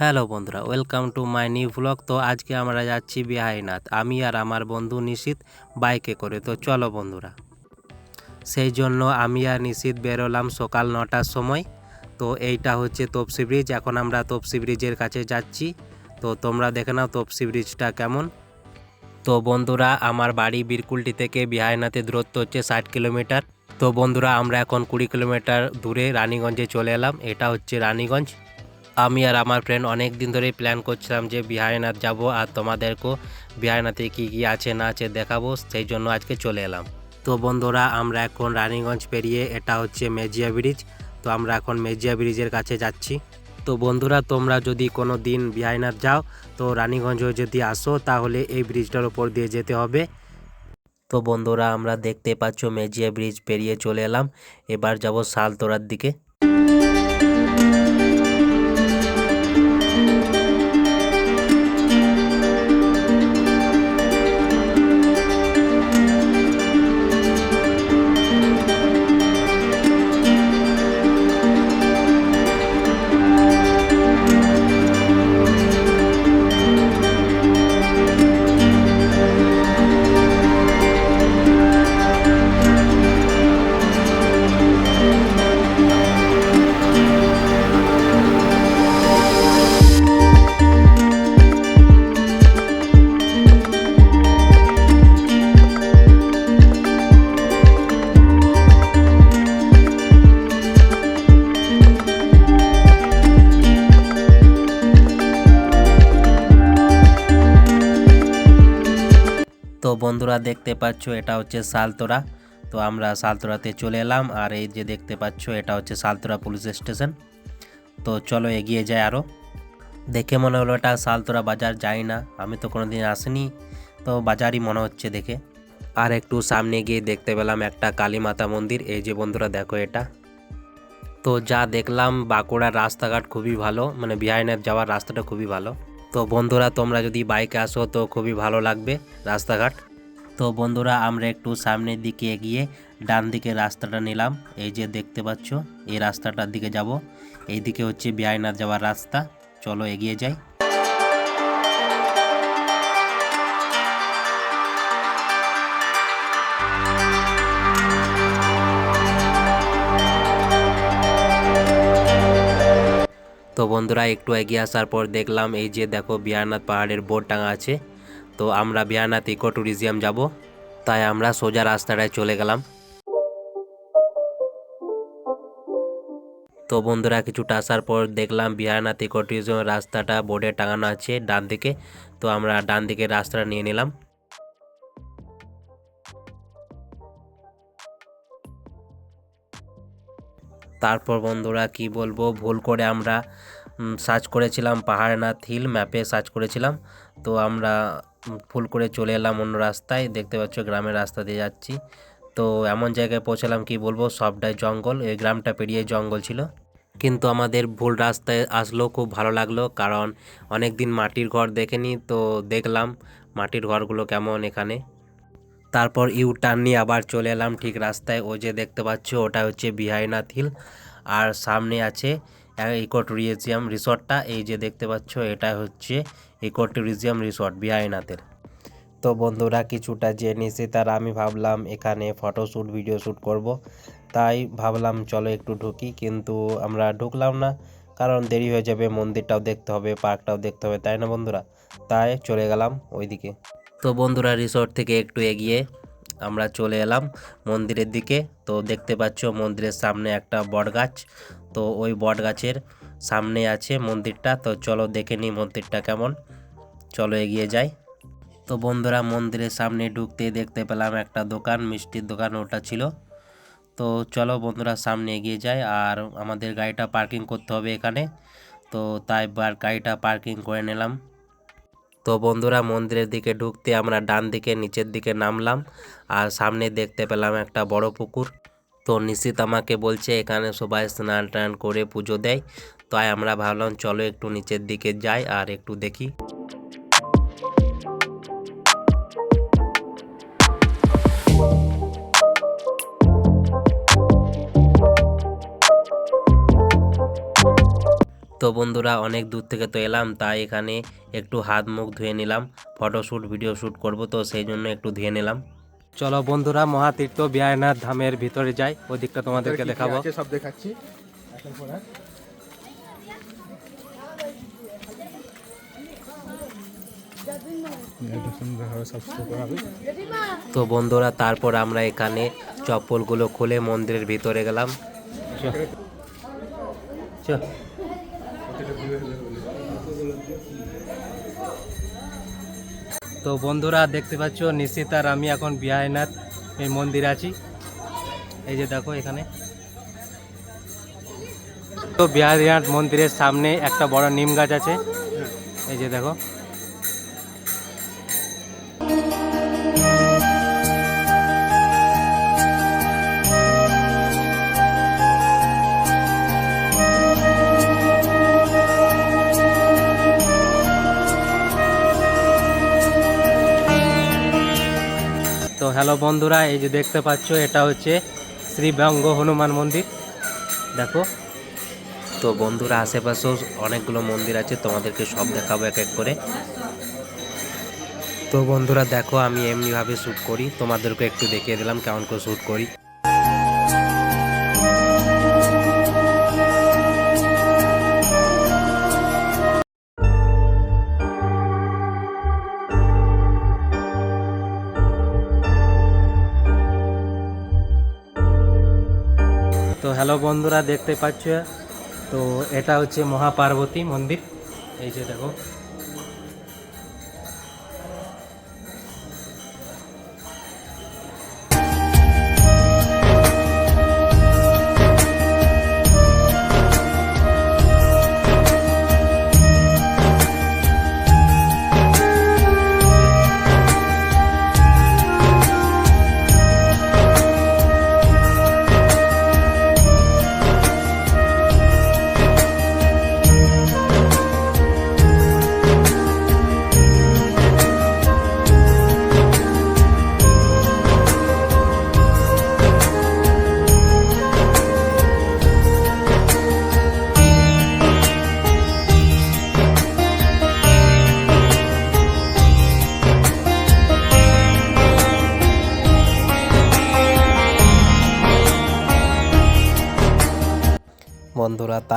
Hello বন্ধুরা, welcome to my new blog. তো আজকে আমরা যাচ্ছি বিহাইনাথ আমি আর আমার বন্ধু নিশিত বাইকে করে। তো চলো বন্ধুরা। সেই জন্য আমি আর নিশিত বেরোলাম সকাল নটার সময়। তো এইটা হচ্ছে তপসি ব্রিজ। এখন আমরা তপসি ব্রিজের কাছে যাচ্ছি। তো তোমরা দেখে নাও তপসি ব্রিজটা কেমন। তো বন্ধুরা, আমার বাড়ি বীরকুলটি থেকে বিহাইনাথের দূরত্ব হচ্ছে ষাট কিলোমিটার। তো বন্ধুরা, আমরা এখন কুড়ি কিলোমিটার দূরে রানীগঞ্জে চলে এলাম। এটা হচ্ছে রানীগঞ্জ। আমি আর আমার ফ্রেন্ড অনেক দিন ধরেই প্ল্যান করছিলাম যে বিহারীনাথ যাব আর তোমাদেরকেও বিহারীনাথে কী কী আছে না আছে দেখাবো, সেই জন্য আজকে চলে এলাম। তো বন্ধুরা, আমরা এখন রানীগঞ্জ পেরিয়ে এটা হচ্ছে মেজিয়া ব্রিজ। তো আমরা এখন মেজিয়া ব্রিজের কাছে যাচ্ছি। তো বন্ধুরা, তোমরা যদি কোনো দিন বিহারীনাথ যাও, তো রানীগঞ্জ যদি আসো, তাহলে এই ব্রিজটার উপর দিয়ে যেতে হবে। তো বন্ধুরা, আমরা দেখতে পাচ্ছ মেজিয়া ব্রিজ পেরিয়ে চলে এলাম। এবার যাব শালতোড়ার দিকে। তো বন্ধুরা দেখতে পাচ্ছ, এটা হচ্ছে সালতোরা তো আমরা সালতোরাতে চলে এলাম, আর এই যে দেখতে পাচ্ছ, এটা হচ্ছে সালতোরা পুলিশ স্টেশন। তো চলো এগিয়ে যাই আরও দেখে মনে হলো এটা সালতোরা বাজার, যাই না, আমি তো কোনোদিন আসিনি, তো বাজারই মনে হচ্ছে দেখে। আর একটু সামনে গিয়ে দেখতে পেলাম একটা কালী মাতা মন্দির, এই যে বন্ধুরা দেখো এটা। তো যা দেখলাম, বাঁকুড়ার রাস্তাঘাট খুবই ভালো মানে বিহারীনাথ যাওয়ার রাস্তাটা খুবই ভালো। তো বন্ধুরা, তোমরা যদি বাইকে আসো তো খুবই ভালো লাগবে রাস্তাঘাট। তো বন্ধুরা, আমরা একটু সামনের দিকে এগিয়ে ডান দিকে রাস্তাটা নিলাম। এই যে দেখতে পাচ্ছ, এই রাস্তাটার দিকে যাব। এই দিকে হচ্ছে বিহারীনাথ যাওয়ার রাস্তা। চলো এগিয়ে যাই। তো বন্ধুরা, একটু এগিয়ে আসার পর দেখলাম এই যে দেখো বিহারনাথ পাহাড়ের বোর্ড টাঙা আছে। তো আমরা বিহারনাথ ইকো ট্যুরিজিয়াম যাব। তাই আমরা সোজা রাস্তাটায় চলে গেলাম। তো বন্ধুরা, কিছুটা আসার পর দেখলাম বিহারনাথ ইকো ট্যুরিজমের রাস্তাটা বোর্ডে টাঙানো আছে ডান দিকে। তো আমরা ডান দিকে রাস্তাটা নিয়ে নিলাম। তারপর বন্ধুরা কি বলব, ভুল করে আমরা সার্চ করেছিলাম পাহাড়নাথ হিল ম্যাপে সার্চ করেছিলাম। তো আমরা ভুল করে চলে এলাম অন্য রাস্তায়, দেখতে পাচ্ছ গ্রামের রাস্তা দিয়ে যাচ্ছি। তো এমন জায়গায় পৌঁছালাম কি বলব, সবটাই জঙ্গল, এই গ্রামটা পেরিয়ে জঙ্গল ছিল। কিন্তু আমাদের ভুল রাস্তায় আসলো, খুব ভালো লাগল, কারণ অনেক দিন মাটির ঘর দেখেনি, তো দেখলাম মাটির ঘরগুলো কেমন এখানে। তারপর ইউ টার্ন নিয়ে আবার চলে এলাম ঠিক রাস্তায়। ও যে দেখতে পাচ্ছ, ওটা হচ্ছে বিহারীনাথ হিল। আর সামনে আছে ইকো ট্যুরিজিয়াম রিসর্টটা। এই যে দেখতে পাচ্ছ, এটা হচ্ছে ইকো ট্যুরিজিয়াম রিসর্ট বিহারীনাথের তো বন্ধুরা, কিছুটা যে নিছি তার আমি ভাবলাম, এখানে ফটোশ্যুট, ভিডিও শ্যুট করব। তাই ভাবলাম, চলো একটু ঢুকি। কিন্তু আমরা ঢুকলাম না, কারণ দেরি হয়ে যাবে। মন্দিরটাও দেখতে হবে, পার্কটাও দেখতে হবে, তাই না বন্ধুরা? তাই চলে গেলাম ওইদিকে। তো বন্ধুরা রিসর্ট থেকে একটু এগিয়ে আমরা চলে এলাম মন্দিরের দিকে। তো দেখতে পাচ্ছ মন্দিরের সামনে একটা বট গাছ তো ওই বট গাছের সামনে আছে মন্দিরটা। তো চলো দেখে নিই মন্দিরটা কেমন। চলো এগিয়ে যাই। তো বন্ধুরা মন্দিরের সামনে ঢুকতেই দেখতে পেলাম একটা দোকান, মিষ্টির দোকান ওটা ছিল। তো চলো বন্ধুরা সামনে এগিয়ে যাই আর আমাদের গাড়িটা পার্কিং করতে হবে এখানে। তো তাই গাড়িটা পার্কিং করে নিলাম। তো বন্ধুরা, মন্দিরের দিকে ঢুকতে আমরা ডান দিকে, নিচের দিকে নামলাম আর সামনে দেখতে পেলাম একটা বড় পুকুর। তো নিশ্চিত আমাকে বলছে, এখানে সবাই স্নান টান করে পুজো দেয়। তাই আমরা ভাবলাম, চলো একটু নিচের দিকে যাই আর একটু দেখি। তো বন্ধুরা অনেক দূর থেকে তো এলাম তাই এখানে একটু হাত মুখ ধুয়ে নিলাম ফটোশ্যুট ভিডিও শ্যুট করব তো সেই জন্য একটু ধুয়ে নিলাম। চলো বন্ধুরা মহাতীর্থ বিয়ায়নাথ ধামের ভিতরে যাই ওই দিকটা তোমাদেরকে দেখাবো। সব দেখাচ্ছি। তো বন্ধুরা তারপর আমরা এখানে চপ্পলগুলো খুলে মন্দিরের ভিতরে গেলাম। চ। তো বন্ধুরা দেখতে পাচ্ছ, নিশ্চিত আর আমি এখন বিহায়নাথ এই মন্দির আছি। এই যে দেখো এখানে। তো বিহারীনাথ মন্দিরের সামনে একটা বড় নিম গাছ আছে। এই যে দেখো। হ্যালো বন্ধুরা, এই যে দেখতে পাচ্ছ, এটা হচ্ছে শ্রী বঙ্গ হনুমান মন্দির। দেখো। তো বন্ধুরা, আশেপাশেও অনেকগুলো মন্দির আছে, তোমাদেরকে সব দেখাবো এক এক করে। তো বন্ধুরা, দেখো, আমি এমনিভাবে শ্যুট করি, তোমাদেরকে একটু দেখিয়ে দিলাম কেমন করে শ্যুট করি। হ্যালো বন্ধুরা দেখতে পাচ্ছ? তো এটা হচ্ছে মহাপার্বতী মন্দির। এই যে দেখো।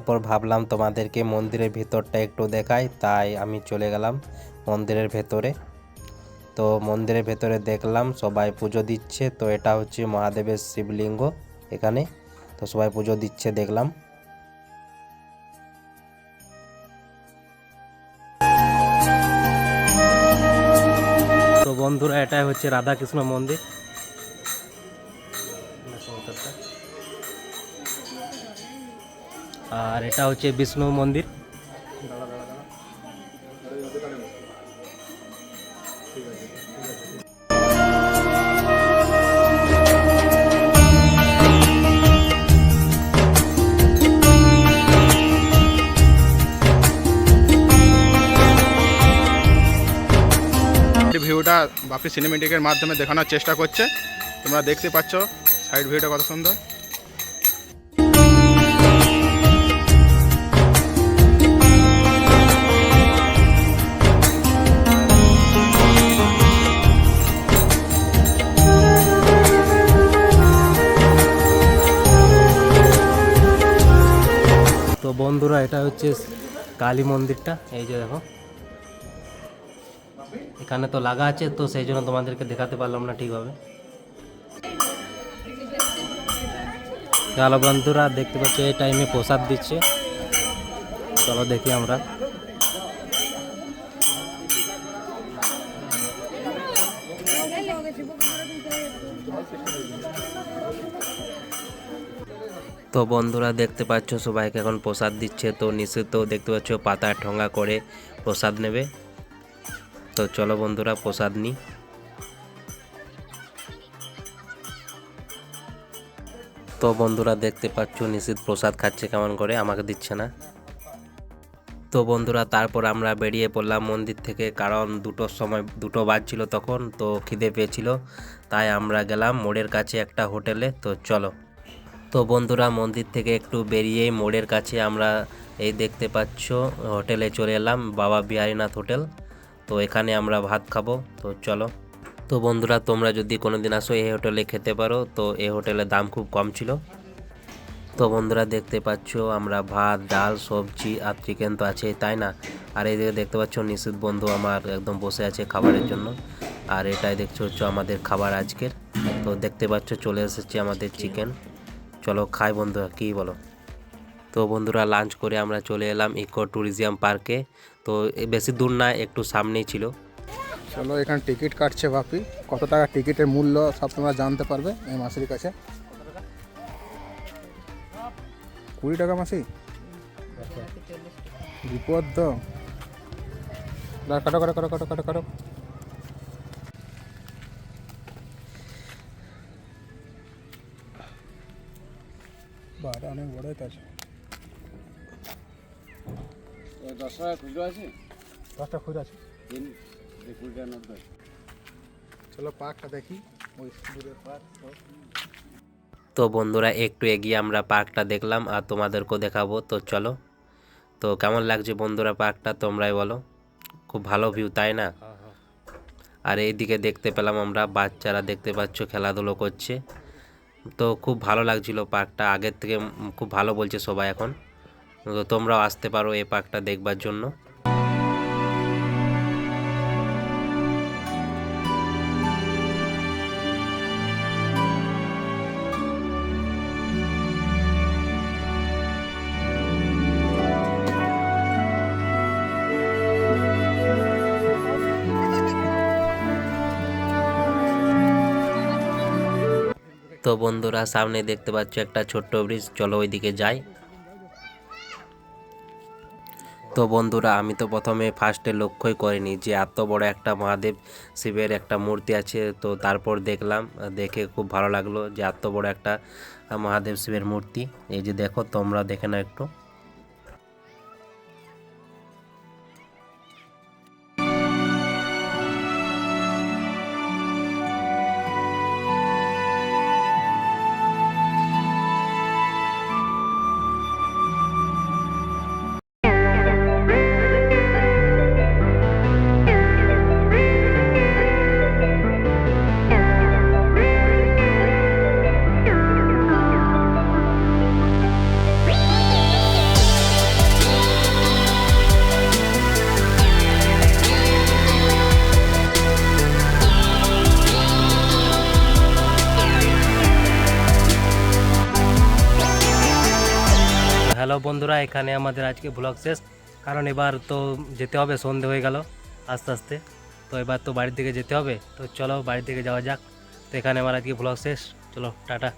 তারপর ভাবলাম তোমাদেরকে মন্দিরের ভেতরটা একটু দেখাই, তাই আমি চলে গেলাম মন্দিরের ভেতরে। তো মন্দিরের ভেতরে দেখলাম সবাই পুজো দিচ্ছে, তো এটা হচ্ছে মহাদেবের শিবলিঙ্গ এখানে। তো সবাই পুজো দিচ্ছে, দেখলাম। তো বন্ধুরা, এটাই হচ্ছে রাধাকৃষ্ণ মন্দির। আর এটা হচ্ছে বিষ্ণু মন্দির। ভিউটা বাপি সিনেমেটিকের মাধ্যমে দেখানোর চেষ্টা করছে। তোমরা দেখতে পাচ্ছ সাইড ভিউটা কত সুন্দর। বন্ধুরা, এটা হচ্ছে কালী মন্দিরটা। এই যে দেখো। এখানে তো লাগা আছে, তো সেই জন্য তোমাদেরকে দেখাতে পারলাম না ঠিকভাবে। চলো বন্ধুরা, দেখতে পাচ্ছি, এই টাইমে প্রসাদ দিচ্ছে। চলো দেখি আমরা। তো বন্ধুরা দেখতে পাচ্ছ সবাইকে এখন প্রসাদ দিচ্ছে। তো নিশ্চিত দেখতে পাচ্ছ পাতায় ঠোঙা করে প্রসাদ নেবে। তো চলো বন্ধুরা প্রসাদ নিই। তো বন্ধুরা দেখতে পাচ্ছ নিশ্চিত প্রসাদ খাচ্ছে কেমন করে, আমাকে দিচ্ছে না। তো বন্ধুরা তারপর আমরা বেরিয়ে পড়লাম মন্দির থেকে, কারণ দুটোর সময়, দুটো বাজছিল তখন, তো খিদে পেয়েছিল। তাই আমরা গেলাম মোড়ের কাছে একটা হোটেলে। তো চলো। তো বন্ধুরা, মন্দির থেকে একটু বেরিয়েই মোড়ের কাছে আমরা এই দেখতে পাচ্ছ, হোটেলে চলে এলাম, বাবা বিহারীনাথ হোটেল। তো এখানে আমরা ভাত খাব, তো চলো। তো বন্ধুরা, তোমরা যদি কোনোদিন আসো এই হোটেলে খেতে পারো, তো এই হোটেলের দাম খুব কম ছিল। তো বন্ধুরা, দেখতে পাচ্ছ আমরা ভাত, ডাল, সবজি, আর চিকেন তো আছে তাই না? আর এইদিকে দেখতে পাচ্ছ নিশ্চিত বন্ধু আমার একদম বসে আছে খাবারের জন্য। আর এটাই দেখছ হচ্ছে আমাদের খাবার আজকের। তো দেখতে পাচ্ছ চলে এসেছে আমাদের চিকেন। চলো খাই বন্ধুরা, কী বলো? তো বন্ধুরা লাঞ্চ করে আমরা চলে এলাম ইকো ট্যুরিজম পার্কে। তো বেশি দূর না, একটু সামনেই ছিল। চলো, এখানে টিকিট কাটছে বাপি। কত টাকা টিকিটের মূল্য, সব তোমরা জানতে পারবে এই মাসির কাছে। কুড়ি টাকা মাসি? বিপদ তো। কাটো কাটো কাটো কাটো কাটো কাটো। অনেক বড়ই তো আছে দশ খুচরো আছে? দশটা খুঁজ আছে। নোট চলো পার্কটা দেখি। ওই দূরের পার্ক তো। বন্ধুরা একটু এগিয়ে আমরা পার্কটা দেখলাম আর তোমাদেরকেও দেখাবো। তো চলো। তো কেমন লাগছে বন্ধুরা পার্কটা? তোমরাই বলো। খুব ভালো ভিউ তাই না? আর এইদিকে দেখতে পেলাম আমরা বাচ্চারা দেখতে পাচ্ছ খেলাধুলো করছে। তো খুব ভালো লাগছিল পার্কটা। আগের থেকে খুব ভালো বলছে সবাই এখন। তো তোমরাও আসতে পারো এই পার্কটা দেখবার জন্য। তো বন্ধুরা, সামনে দেখতে পাচ্ছ একটা ছোট্ট ব্রিজ। চলো ওইদিকে যাই। তো বন্ধুরা, আমি তো প্রথমে ফার্স্টে লক্ষ্যই করিনি যে এত বড় একটা মহাদেব শিবের একটা মূর্তি আছে। তো তারপর দেখলাম, দেখে খুব ভালো লাগল যে এত বড় একটা মহাদেব শিবের মূর্তি। এই যে দেখো, তোমরা দেখে না একটু। হ্যালো বন্ধুরা, এখানে আমাদের আজকে ব্লগ শেষ। কারণ এবার তো যেতে হবে, সন্ধে হয়ে গেল আস্তে আস্তে। তো এবার তো বাড়ির দিকে যেতে হবে, তো চলো বাড়ির দিকে যাওয়া যাক। তো এখানে আমার আজকে ব্লগ শেষ। চলো, টাটা।